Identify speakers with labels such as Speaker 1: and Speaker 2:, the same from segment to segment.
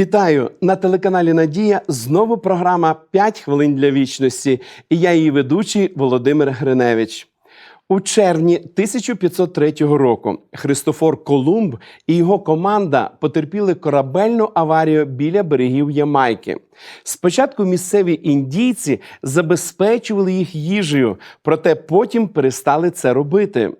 Speaker 1: Вітаю на телеканалі Надія. Знову програма «5 хвилин для вічності. І я її ведучий Володимир Гриневич. У червні 1503 року Христофор Колумб і його команда потерпіли корабельну аварію біля берегів Ямайки. Спочатку місцеві індійці забезпечували їх їжею, проте потім перестали це робити.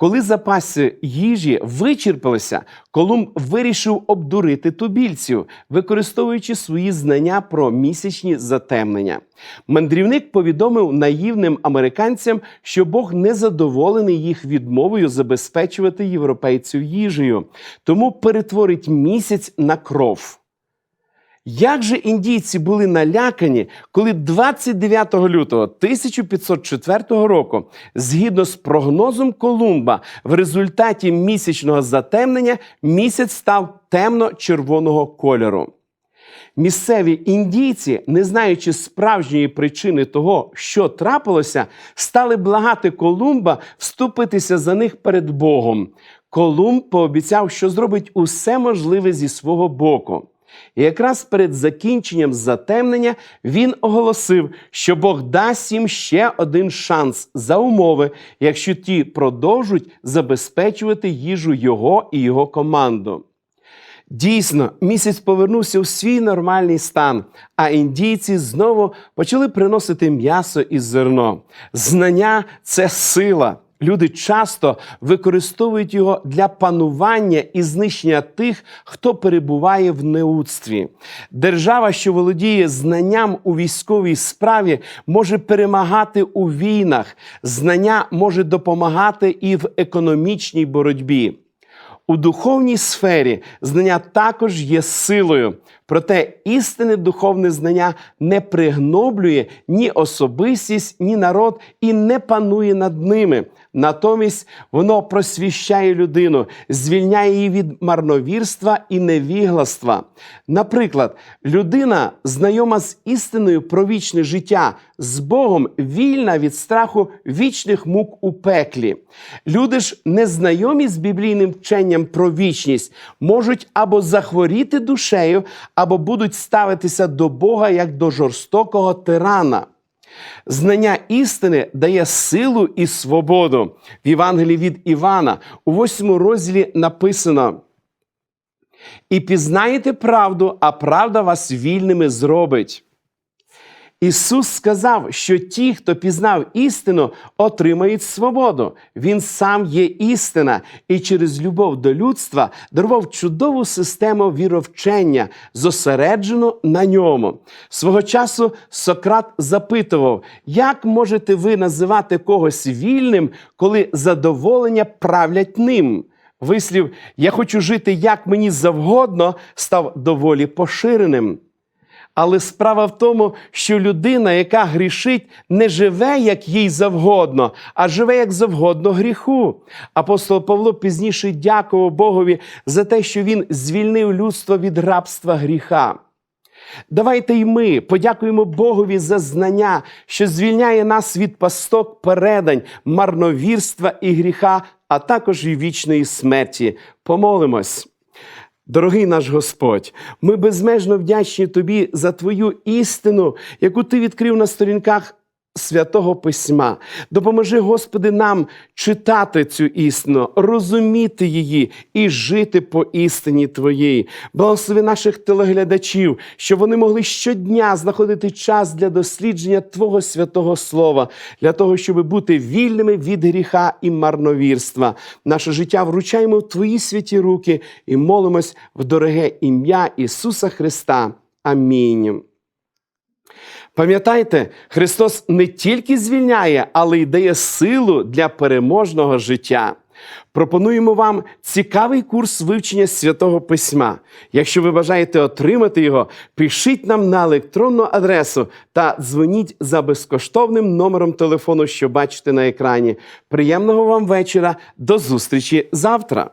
Speaker 1: Коли запаси їжі вичерпалися, Колумб вирішив обдурити тубільців, використовуючи свої знання про місячні затемнення. Мандрівник повідомив наївним американцям, що Бог не задоволений їх відмовою забезпечувати європейців їжею, тому перетворить місяць на кров. Як же індійці були налякані, коли 29 лютого 1504 року, згідно з прогнозом Колумба, в результаті місячного затемнення місяць став темно-червоного кольору. Місцеві індійці, не знаючи справжньої причини того, що трапилося, стали благати Колумба вступитися за них перед Богом. Колумб пообіцяв, що зробить усе можливе зі свого боку. І якраз перед закінченням затемнення він оголосив, що Бог дасть їм ще один шанс за умови, якщо ті продовжуть забезпечувати їжу його і його команду. Дійсно, місяць повернувся у свій нормальний стан, а індійці знову почали приносити м'ясо і зерно. Знання це сила. Люди часто використовують його для панування і знищення тих, хто перебуває в неудстві. Держава, що володіє знанням у військовій справі, може перемагати у війнах. Знання може допомагати і в економічній боротьбі. У духовній сфері знання також є силою, проте істинне духовне знання не пригноблює ні особистість, ні народ і не панує над ними. Натомість воно просвіщає людину, звільняє її від марновірства і невігластва. Наприклад, людина, знайома з істиною про вічне життя, з Богом вільна від страху вічних мук у пеклі. Люди ж, незнайомі з біблійним вченням про вічність, можуть або захворіти душею, або будуть ставитися до Бога як до жорстокого тирана. Знання істини дає силу і свободу. В Євангелії від Івана у восьмому розділі написано. І пізнаєте правду, а правда вас вільними зробить. Ісус сказав, що ті, хто пізнав істину, отримають свободу. Він сам є істина, і через любов до людства дарував чудову систему віровчення, зосереджену на ньому. Свого часу Сократ запитував, як можете ви називати когось вільним, коли задоволення правлять ним? Вислів Я хочу жити як мені завгодно став доволі поширеним. Але справа в тому, що людина, яка грішить, не живе як їй завгодно, а живе як завгодно гріху. Апостол Павло пізніше дякував Богові за те, що він звільнив людство від рабства гріха. Давайте й ми подякуємо Богові за знання, що звільняє нас від пасток передань, марновірства і гріха, а також і вічної смерті. Помолимось. Дорогий наш Господь, ми безмежно вдячні Тобі за Твою істину, яку Ти відкрив на сторінках Святого Письма. Допоможи, Господи, нам читати цю істину, розуміти її і жити по істині Твоїй. Благослови наших телеглядачів, щоб вони могли щодня знаходити час для дослідження Твого святого Слова, для того, щоб бути вільними від гріха і марновірства. Наше життя вручаємо в Твої святі руки і молимось в дороге ім'я Ісуса Христа. Амінь. Пам'ятайте, Христос не тільки звільняє, але й дає силу для переможного життя. Пропонуємо вам цікавий курс вивчення святого письма. Якщо ви бажаєте отримати його, пишіть нам на електронну адресу та дзвоніть за безкоштовним номером телефону, що бачите на екрані. Приємного вам вечора. До зустрічі завтра!